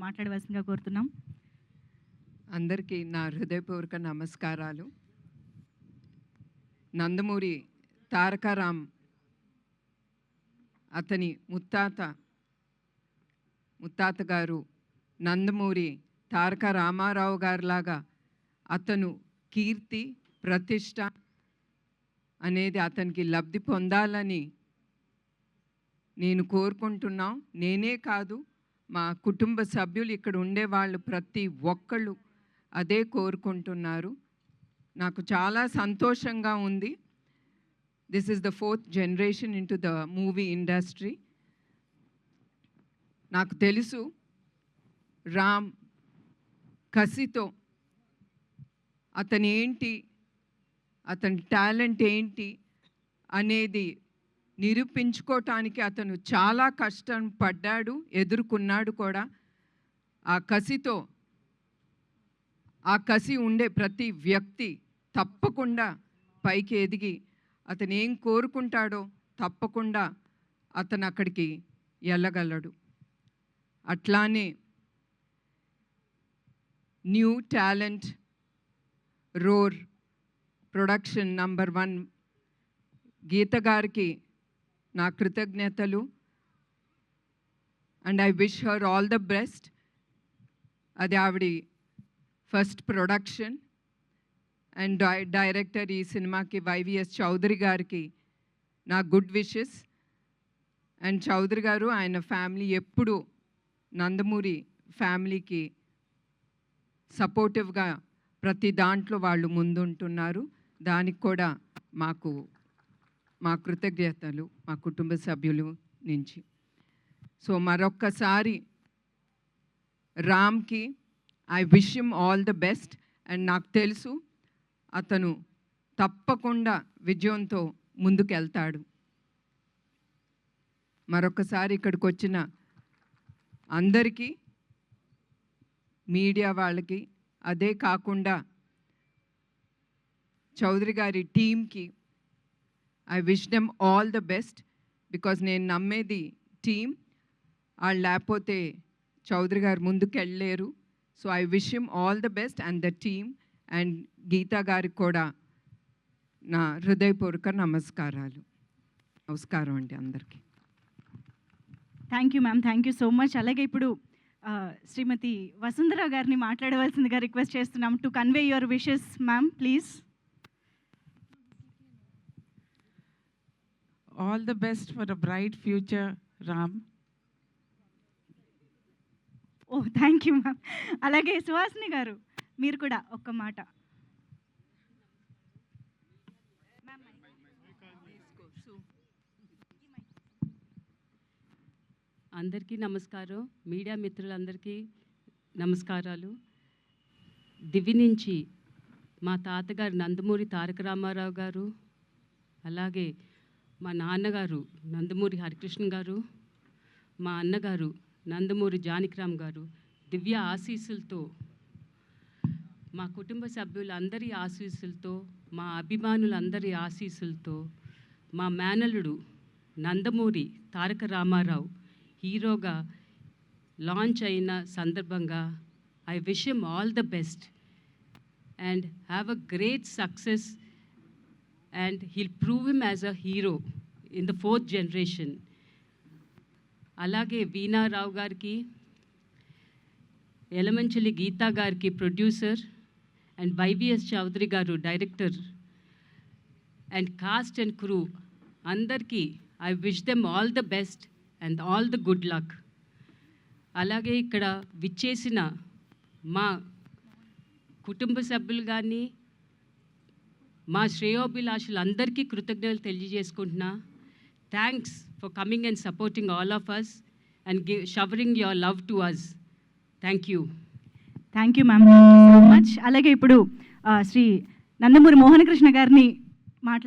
మాట్లాడవలసిందిగా కోరుతున్నాం. అందరికీ నా హృదయపూర్వక నమస్కారాలు. నందమూరి తారకారాం అతని ముత్తాత ముత్తాత గారు నందమూరి తారక రామారావు గారిలాగా అతను కీర్తి ప్రతిష్ట అనేది అతనికి లబ్ధి పొందాలని నేను కోరుకుంటున్నాం. నేనే కాదు మా కుటుంబ సభ్యులు ఇక్కడ ఉండేవాళ్ళు ప్రతి ఒక్కళ్ళు అదే కోరుకుంటున్నారు. నాకు చాలా సంతోషంగా ఉంది. This is the fourth generation in the movie industry నాకు తెలుసు రామ్ కసితో అతను ఏంటి అతని టాలెంట్ ఏంటి అనేది నిరూపించుకోవటానికి అతను చాలా కష్టం పడ్డాడు ఎదుర్కొన్నాడు కూడా. ఆ కసితో ఆ కసి ఉండే ప్రతి వ్యక్తి తప్పకుండా పైకి ఎదిగి అతను ఏం కోరుకుంటాడో తప్పకుండా అతను అక్కడికి వెళ్ళగలడు అట్లానే new talent roar production number one Geetha గారికి నా కృతజ్ఞతలు. And I wish her all the best అది ఆవిడ ఫస్ట్ ప్రొడక్షన్ అండ్ డై డైరెక్టర్ ఈ సినిమాకి వైవిఎస్ చౌదరి గారికి నా గుడ్ విషెస్ అండ్ చౌదరి గారు ఆయన ఫ్యామిలీ ఎప్పుడు నందమూరి ఫ్యామిలీకి సపోర్టివ్గా ప్రతి దాంట్లో వాళ్ళు ముందుంటున్నారు. దానికి కూడా మాకు మా కృతజ్ఞతలు మా కుటుంబ సభ్యులు నుంచి. సో మరొక్కసారి రామ్కి I wish him all the best. And నాకు తెలుసు అతను తప్పకుండా విజయంతో ముందుకెళ్తాడు. మరొకసారి ఇక్కడికి వచ్చిన అందరికీ మీడియా వాళ్ళకి అదే కాకుండా చౌదరి గారి టీంకి I wish them all the best because నేను నమ్మేది టీమ్ వాళ్ళు లేకపోతే చౌదరి గారు ముందుకు వెళ్ళలేరు so I wish him all the best and the team and Geetha గారికి కూడా నా హృదయపూర్వక నమస్కారాలు. నమస్కారం అండి అందరికీ. Thank you ma'am thank you so much అలాగే ఇప్పుడు శ్రీమతి వసుంధర గారిని మాట్లాడవలసిందిగా రిక్వెస్ట్ చేస్తున్నాం. To convey your wishes ma'am please All the best for a bright future, Ram. Oh thank you ma'am అలాగే సుహాసిని గారు మీరు కూడా ఒక్క మాట. అందరికీ నమస్కారం. మీడియా మిత్రులందరికీ నమస్కారాలు. దివి నుంచి మా తాతగారు నందమూరి తారక రామారావు గారు అలాగే మా నాన్నగారు నందమూరి హరికృష్ణ గారు మా అన్నగారు నందమూరి జానకిరామ్ గారు దివ్య ఆశీస్సులతో మా కుటుంబ సభ్యులందరి ఆశీస్సులతో మా అభిమానులందరి ఆశీస్సులతో మా మేనలుడు నందమూరి తారక రామారావు హీరోగా లాంచ్ అయిన సందర్భంగా I wish him all the best and have a great success and he'll prove him as a hero in the fourth generation అలాగే వీణారావు గారికి ఎలమంచలి గీతా గారికి ప్రొడ్యూసర్ అండ్ వైవిఎస్ చౌదరి గారు director and cast and crew అందరికీ I wish them all the best and all the good luck అలాగే ఇక్కడ విచ్చేసిన మా కుటుంబ సభ్యులు కానీ మా శ్రేయోభిలాషులందరికీ కృతజ్ఞతలు తెలియజేసుకుంటున్నా. Thanks for coming and supporting all of us and give showering your love to us thank you thank you ma'am so much అలాగే ఇప్పుడు శ్రీ నందమూరి మోహనకృష్ణ గారిని మాట్లా